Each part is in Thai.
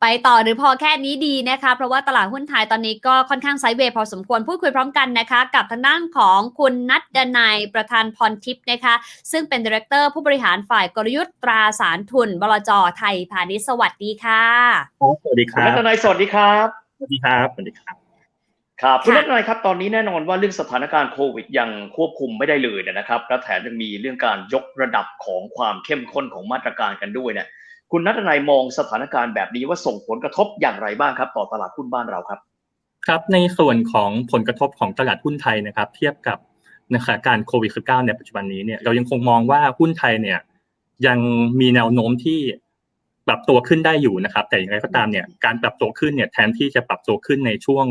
ไปต่อหรือพอแค่นี้ดีนะคะ เพราะว่าตลาดหุ้นไทยตอนนี้ก็ค่อนข้างไซด์เวย์พอสมควรพูดคุยพร้อมกันนะคะ กับทางด้านของคุณนัทดนัยประธานพรทิพย์นะคะ ซึ่งเป็นดีเรคเตอร์ผู้บริหารฝ่ายกลยุทธ์ตราสารทุน บลจไทยพาณิชย์สวัสดีค่ะสวัสดีคคุณรันับทนายสวัสดีครับสวัสดีครับสวัสดีครับครับคุณค่ะนัทนายครับตอนนี้แน่นอนว่าเรื่องสถานการณ์โควิดยังควบคุมไม่ได้เลยนะครับและแถมยังมีเรื่องการยกระดับของความเข้มข้นของมาตรการกันด้วยเนี่ย คุณนัทนายมองสถานการณ์แบบนี้ว่าส่งผลกระทบอย่างไรบ้างครับ ต่อตลาดหุ้นบ้านเราครับ ครับในส่วนของผลกระทบของตลาดหุ้นไทยนะครับ เทียบกับสถานการโควิด -19 ในปัจจุบันนี้เนี่ยเรายังคงมองว่าหุ้นไทยเนี่ยยังมีแนวโน้มที่ปรับตัวขึ้นได้อยู่นะครับ แต่อย่างไรก็ตามเนี่ยการปรับตัวขึ้นเนี่ยแทนที่จะปรับตัวขึ้นในช่วง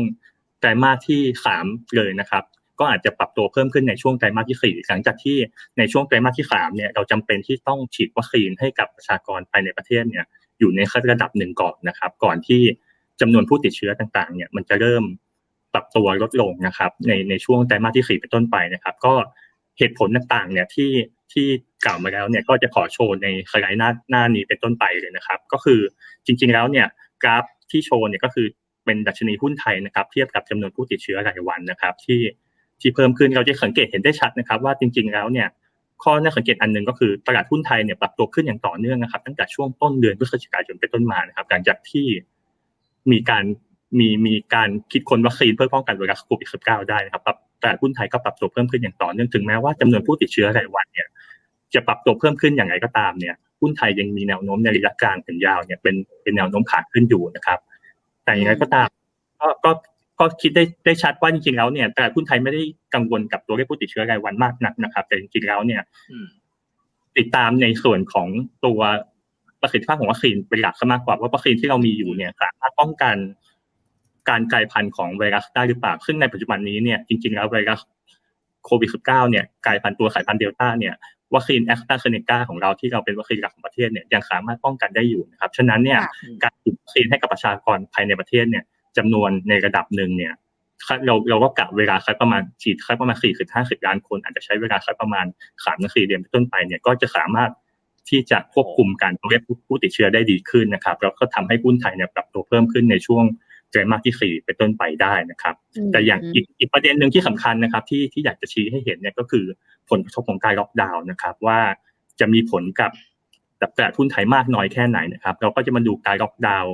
ไตรมาสที่สามเลยนะครับ ก็อาจจะปรับตัวเพิ่มขึ้นในช่วงไตรมาสที่สี่หลังจากที่ในช่วงไตรมาสที่สามเนี่ยเราจำเป็นที่ต้องฉีดวัคซีนให้กับประชากรภายในประเทศเนี่ยอยู่ในระดับหนึ่งก่อนนะครับ ก่อนที่จำนวนผู้ติดเชื้อต่างๆ เนี่ยมันจะเริ่มปรับตัวลดลงนะครับ ในในช่วงไตรมาสที่สี่เป็นต้นไปนะครับ ก็เหตุผลต่างๆ เนี่ยที่ที่กล่าวมาแล้วเนี่ยก็จะขอโชว์ในสไลด์หน้าหน้านี้เป็นต้นไปเลยนะครับ ก็คือจริง ๆแล้วเนี่ยกราฟที่โชว์เนี่ยก็คือเป็นดัชนีหุ้นไทยนะครับ เทียบกับจำนวนผู้ติดเชื้อรายวันนะครับ ที่ ที่เพิ่มขึ้นเราจะสังเกตเห็นได้ชัดนะครับ ว่าจริง ๆ แล้วเนี่ยข้อน่าสังเกตอันหนึ่งก็คือตลาดหุ้นไทยเนี่ยปรับตัวขึ้นอย่างต่อเนื่องนะครับ ตั้งแต่ช่วงต้นเดือนพฤศจิกายนเป็นต้นมานะครับ หลังจากที่มีการมีมีการคิดค้นวัคซีนเพื่อป้องกันไวรัสโควิด -19 ได้นะครับปรับตลาดหุ้นไทยก็ปรับตัวเพิ่มขึ้นอย่างต่อเนื่องถึงแม้ว่าจำนวนผู้ติดเชื้อรายวันเนี่ยจะปรับตัวเพิ่มขึ้นอย่างไรก็ตามเนี่ยหุ้นไทยยังมีแนวโน้มในระยะกลางถึงยาวเนี่ยเป็นเป็นแนวโน้มขาขึ้นอยู่นะครับ แต่อย่างไรก็ตามก็ก็ ก็คิดได้ได้ชัดว่าจริงๆแล้วเนี่ยตลาดหุ้นไทยไม่ได้กังวลกับตัวเลขผู้ติดเชื้อรายวันมากนักนะครับ แต่จริงๆแล้วเนี่ยอืมติดตามในส่วนของตัวประสิทธิภาพของวัคซีนเป็นหลักซะมากกว่าว่าวัคซีนที่เรามีอยู่เนี่ยสามารถป้องกันการกลายพันธุ์ของไวรัสได้หรือเปล่า ซึ่งในปัจจุบันนี้เนี่ยจริงๆแล้วไวรัสโควิด -19 เนี่ยกลายพันธุ์ตัวสายพันธุ์เดลต้าเนี่ยวัคซีนแอสตราเซเนกาของเราที่เราเป็นวัคซีนหลักของประเทศเนี่ยยังสามารถป้องกันได้อยู่นะครับฉะนั้นเนี่ยค่ะการฉีดวัคซีนให้กับประชากรภายในประเทศเนี่ย จำนวนในระดับหนึ่งเนี่ยเราเราก็กะเวลาสักประมาณฉีดสักประมาณสี่สิบห้าสิบล้านคน อาจจะใช้เวลาสักประมาณสามถึงสี่เดือนเป็นต้นไปเนี่ยก็จะสามารถที่จะควบคุมการตัวเลขผู้ติดเชื้อได้ดีขึ้นนะครับแล้วก็ทำให้หุ้นไทยเนี่ยปรับตัวเพิ่มขึ้นในช่วงไตรมาสที่สี่เป็นต้นไปได้นะครับ แต่อย่างอีกอีกประเด็นหนึ่งที่สำคัญนะครับ ที่ที่อยากจะชี้ให้เห็นเนี่ยก็คือผลกระทบของการล็อกดาวน์นะครับ ว่าจะมีผลกับกับตลาดหุ้นไทยมากน้อยแค่ไหนนะครับ เราก็จะมาดูการล็อกดาวน์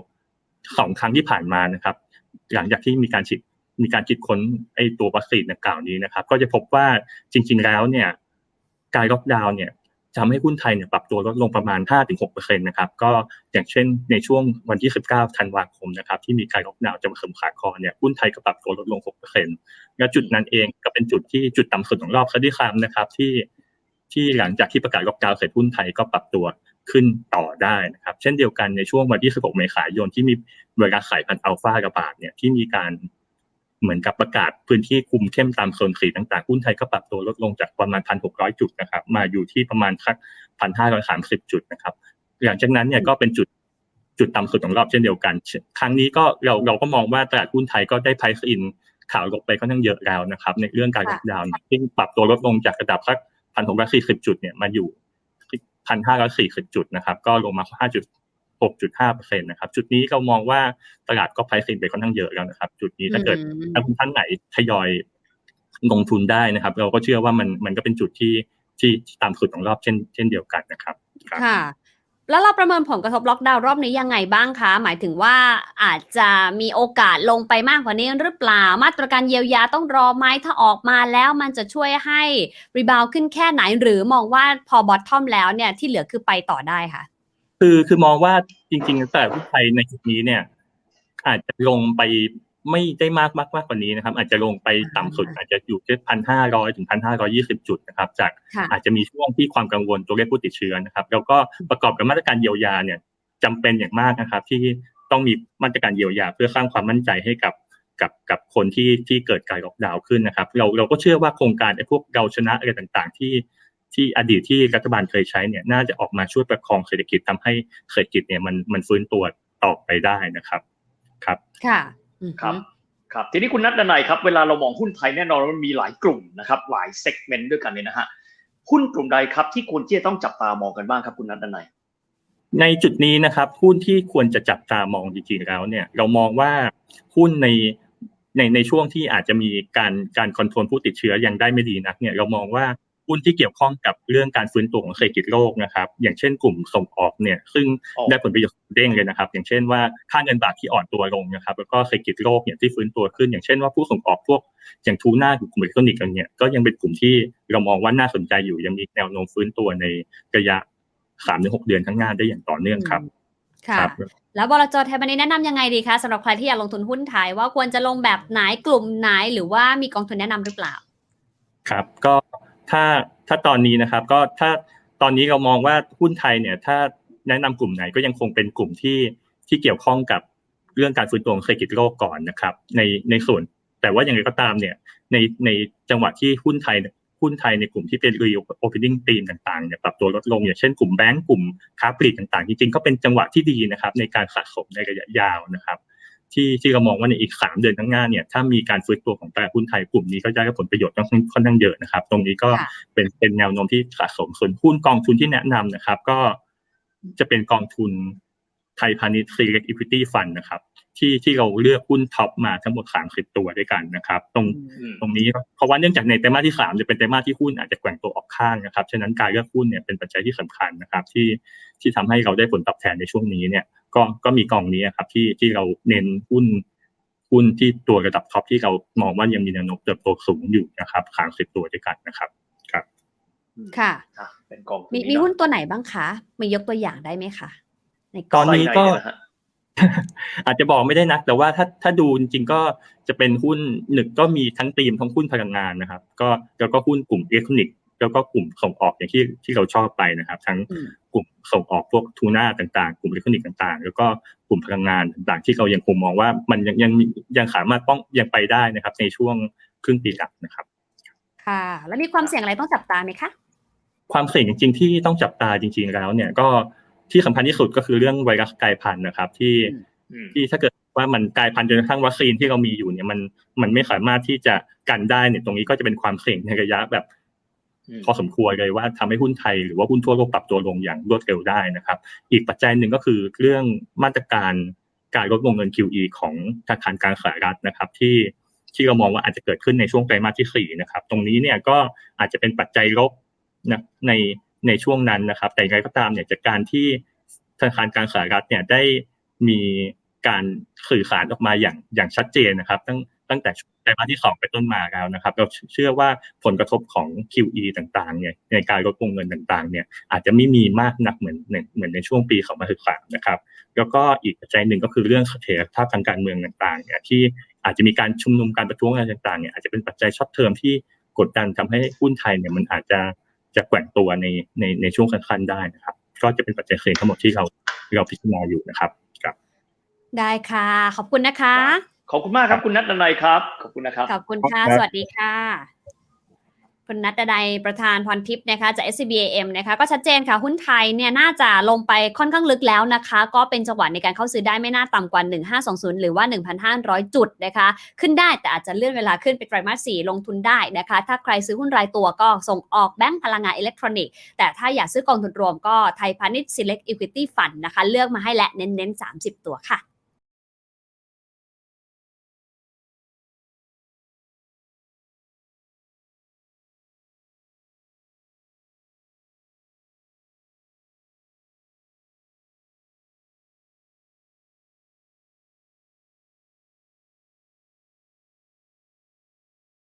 สองครั้งที่ผ่านมานะครับ หลังจากที่มีการฉีดมีการคิดค้นไอ้ตัววัคซีนดังกล่าวนี้นะครับ ก็จะพบว่าจริง ๆ แล้วเนี่ยการล็อกดาวน์เนี่ยทำให้หุ้นไทยเนี่ยปรับตัวลดลงประมาณ 5-6%นะครับก็อย่างเช่นในช่วงวันที่ 19 ธันวาคมนะครับที่มีการล็อกดาวน์จะมาสมขาคอเนี่ยหุ้นไทยก็ปรับตัวลดลง 6%และจุดนั้นเองก็เป็นจุดที่จุดต่ำสุดของรอบคดีคามนะครับที่ที่หลังจากที่ประกาศล็อกดาวน์เสร็จหุ้นไทยก็ปรับตัว ขึ้นต่อได้นะครับ เช่นเดียวกันในช่วงวันที่ 16 เมษายนที่มีไวรัสสายพันธุ์อัลฟาระบาดเนี่ยที่มีการเหมือนกับประกาศพื้นที่คุมเข้มตามโซนสีต่างๆ หุ้นไทยก็ปรับตัวลดลงจากประมาณ 1,600 จุดนะครับ มาอยู่ที่ประมาณสัก1,530 จุดนะครับ หลังจากนั้นเนี่ยก็เป็นจุดจุดต่ำสุดของรอบเช่นเดียวกัน ครั้งนี้ก็เราเราก็มองว่าตลาดหุ้นไทยก็ได้ไพซ์อินข่าวลงไปค่อนข้างเยอะแล้วนะครับ ในเรื่องการล็อกดาวน์ซึ่งปรับตัวลดลงจากระดับสัก1,640 จุดเนี่ยมาอยู่ 1,540 จุดนะครับ ก็ลงมา5จุด6.5%นะครับ จุดนี้เรามองว่าตลาดก็ไพซ์อินไปค่อนข้างเยอะแล้วนะครับ จุดนี้ถ้าเกิดนักลงทุนท่านไหนทยอยลงทุนได้นะครับ เราก็เชื่อว่ามันมันก็เป็นจุดที่ที่ที่ตามสุดของรอบเช่นเช่นเดียวกันนะครับครับค่ะ แล้วเราประเมินผลกระทบล็อกดาวน์รอบนี้ยังไงบ้างคะ หมายถึงว่าอาจจะมีโอกาสลงไปมากกว่านี้หรือเปล่า มาตรการเยียวยาต้องรอไหมถ้าออกมาแล้วมันจะช่วยให้รีบาวขึ้นแค่ไหน หรือมองว่าพอบอททอมแล้วเนี่ยที่เหลือคือไปต่อได้ค่ะ คือคือมองว่าจริงๆแต่หุ้นไทยในจุดนี้เนี่ย อาจจะลงไป ไม่ได้มากมากมากกว่านี้นะครับ อาจจะลงไปต่ำสุด อาจจะอยู่ที่พันห้าร้อยถึงพันห้าร้อยี่สิบจุดนะครับ จากค่ะอาจจะมีช่วงที่ความกังวลตัวเลขผู้ติดเชื้อนะครับ แล้วก็ประกอบกับมาตรการเยียวยาเนี่ยจำเป็นอย่างมากนะครับ ที่ต้องมีมาตรการเยียวยา เพื่อสร้างความมั่นใจให้กับกับกับคนที่ที่เกิดการล็อกดาวน์ขึ้นนะครับ เราเราก็เชื่อว่าโครงการไอ้พวกเราชนะอะไรต่างๆ ที่ที่อดีตที่รัฐบาลเคยใช้เนี่ยน่าจะออกมาช่วยประคองเศรษฐกิจทำให้เศรษฐกิจเนี่ยมันมันฟื้นตัวต่อไปได้นะครับ ครับ ค่ะอือฮึ ครับครับทีนี้คุณนัทดนัยครับเวลาเรามองหุ้นไทยแน่นอนว่ามันมีหลายกลุ่มนะครับหลายเซกเมนต์ด้วยกันเนี่ยนะฮะหุ้นกลุ่มใดครับที่ควรที่จะต้องจับตามองกันบ้างครับคุณนัทดนัยในจุดนี้นะครับหุ้นที่ควรจะจับตามองจริงๆแล้วเนี่ยเรามองว่าหุ้นในในในช่วงที่อาจจะมีการการคอนโทรลผู้ติดเชื้อยังได้ไม่ดีนักเนี่ยเรามองว่า หุ้นที่เกี่ยวข้องกับเรื่องการฟื้นตัวของเศรษฐกิจโลกนะครับ อย่างเช่นกลุ่มส่งออกเนี่ย ซึ่งอ๋อได้ผลประโยชน์เด้งเลยนะครับ อย่างเช่นว่าค่าเงินบาทที่อ่อนตัวลงนะครับ แล้วก็เศรษฐกิจโลกเนี่ยที่ฟื้นตัวขึ้น อย่างเช่นว่าผู้ส่งออกพวกอย่างทูน่ากลุ่มอิเล็กทรอนิกส์กันเนี่ย ก็ยังเป็นกลุ่มที่เรามองว่าน่าสนใจอยู่ ยังมีแนวโน้มฟื้นตัวในระยะสามถึงหกเดือนข้างหน้าได้อย่างต่อเนื่องครับ ค่ะครับแล้วบลจไทยบันนี้แนะนำยังไงดีคะสำหรับใครที่อยากลงทุนหุ้นไทยว่าควรจะลงแบบไหนกลุ่มไหนหรือว่ามีกองทุนแนะนำหรือเปล่า ครับ ก็ ถ้าถ้าตอนนี้นะครับ ก็ถ้าตอนนี้เรามองว่าหุ้นไทยเนี่ย ถ้าแนะนำกลุ่มไหนก็ยังคงเป็นกลุ่มที่ที่เกี่ยวข้องกับเรื่องการฟื้นตัวของเศรษฐกิจโลกก่อนนะครับ ในในส่วน แต่ว่าอย่างไรก็ตามเนี่ยในในจังหวะที่หุ้นไทยหุ้นไทยในกลุ่มที่เป็น reopening theme ต่างๆเนี่ยปรับตัวลดลง อย่างเช่นกลุ่มแบงก์กลุ่มค้าปลีกต่างๆ จริงๆก็เป็นจังหวะที่ดีนะครับ ในการสะสมในระยะยาวนะครับ ที่ที่เรามองว่าในอีกสามเดือนข้างหน้าเนี่ยถ้ามีการฟื้นตัวของตลาดหุ้นไทยกลุ่มนี้ก็จะได้ผลประโยชน์ค่อนข้างค่อนข้างเยอะนะครับ ตรงนี้ก็ค่ะเป็นเป็นแนวโน้มที่สะสมส่วนหุ้นกองทุนที่แนะนำนะครับ ก็จะเป็นกองทุนไทยพาณิชย์ Select Equity Fund นะครับ ที่ที่เราเลือกหุ้นท็อปมาทั้งหมด 30 ตัวด้วยกันนะครับ ตรงอืมตรงนี้เพราะว่าเนื่องจากในไตรมาสที่สามจะเป็นไตรมาสที่หุ้นอาจจะแกว่งตัวออกข้างนะครับฉะนั้นการเลือกหุ้นเนี่ยเป็นปัจจัยที่สำคัญนะครับ ที่ที่ทำให้เราได้ผลตอบแทนในช่วงนี้เนี่ย ก็ก็มีกองนี้ครับที่ที่เราเน้นหุ้นหุ้นที่ตัวระดับท็อปที่เรามองว่ายังมีแนวโน้มเติบโตสูงอยู่นะครับสามสิบตัวด้วยกันนะครับค่ะอะเป็นกองทุนมีนี้มีเอะหุ้นตัวไหนบ้างคะมียกตัวอย่างได้ไหมคะในกตอองนนี้ก็ไส้ในเยะฮะอาจจะบอกไม่ได้นัก แต่ว่าถ้าถ้าดูจริงๆก็จะเป็นหุ้นหนึ่งก็มีทั้งธีมทั้งหุ้นพลังงานนะครับ ก็แล้วก็หุ้นกลุ่มอิเล็กทรอนิกส์ แล้วก็กลุ่มส่งออกอย่างที่ที่เราชอบไปนะครับ ทั้งอืมกลุ่มส่งออกพวกทูน่าต่างๆ กลุ่มอิเล็กทรอนิกส์ต่างๆ แล้วก็กลุ่มพลังงานต่างๆที่เรายังคงมองว่ามันยังยังยังสามารถป้องยังไปได้นะครับ ในช่วงครึ่งปีหลังนะครับ ค่ะ แล้วมีความเสี่ยงอะไรต้องจับตาไหมคะความเสี่ยงจริงๆที่ต้องจับตาจริง ๆ แล้ว เนี่ยก็ที่สำคัญที่สุดก็คือเรื่องไวรัสกลายพันธุ์นะครับ ที่อืมที่ถ้าเกิดว่ามันกลายพันธุ์จนกระทั่งวัคซีนที่เรามีอยู่เนี่ยมันมันไม่สามารถที่จะกันได้เนี่ยตรงนี้ก็จะเป็นความเสี่ยงในระยะแบบอืม พอสมควรเลยว่าทำให้หุ้นไทยหรือว่าหุ้นทั่วโลกปรับตัวลงอย่างรวดเร็วได้นะครับ อีกปัจจัยหนึ่งก็คือเรื่องมาตรการการลดวงเงิน QE ของธนาคารกลางสหรัฐนะครับ ที่ที่เรามองว่าอาจจะเกิดขึ้นในช่วงไตรมาสที่สี่นะครับ ตรงนี้เนี่ยก็อาจจะเป็นปัจจัยลบนะในในช่วงนั้นนะครับ แต่อย่างไรก็ตามเนี่ยจากการที่ธนาคารกลางสหรัฐเนี่ยได้มีการสื่อสารออกมาอย่างอย่างชัดเจนนะครับ ตั้ง ตั้งแต่ไตรมาสที่สองไปต้นมาแล้วนะครับเราเชื่อว่าผลกระทบของ QE ต่างๆเนี่ยในการลดวงเงินต่างๆเนี่ยอาจจะไม่มีมากนักเหมือนเหมือนในช่วงปี2013นะครับแล้วก็อีกปัจจัยหนึ่งก็คือเรื่องเสถียรภาพทางการเมืองต่างๆเนี่ยที่อาจจะมีการชุมนุมการประท้วงอะไรต่างๆเนี่ยอาจจะเป็นปัจจัยช็อตเทอมที่กดดันทำให้หุ้นไทยเนี่ยมันอาจจะจะแกว่งตัวในในในช่วงสั้นๆได้นะครับ ก็จะเป็นปัจจัยเสี่ยงทั้งหมดที่เราเราพิจารณาอยู่นะครับครับ ได้ค่ะ ขอบคุณนะคะ ขอบคุณมากครับคุณนัทดนัยครับ ขอบคุณนะครับ ขอบคุณค่ะครับสวัสดีค่ะ คุณนัทดนัยประธานพรทิพย์นะคะ จาก SCBAM นะคะ ก็ชัดเจนค่ะ หุ้นไทยเนี่ยน่าจะลงไปค่อนข้างลึกแล้วนะคะ ก็เป็นจังหวะในการเข้าซื้อได้ไม่น่าต่ำกว่า 1520 หรือว่า 1,500 จุดนะคะ ขึ้นได้แต่อาจจะเลื่อนเวลาขึ้นไปไตรมาส4ลงทุนได้นะคะ ถ้าใครซื้อหุ้นรายตัวก็ส่งออกแบงก์พลังงานอิเล็กทรอนิกส์ แต่ถ้าอยากซื้อกองทุนรวมก็ไทยพาณิชย์ Select Equity Fund นะคะ เลือกมาให้และเน้นๆ30 ตัวค่ะ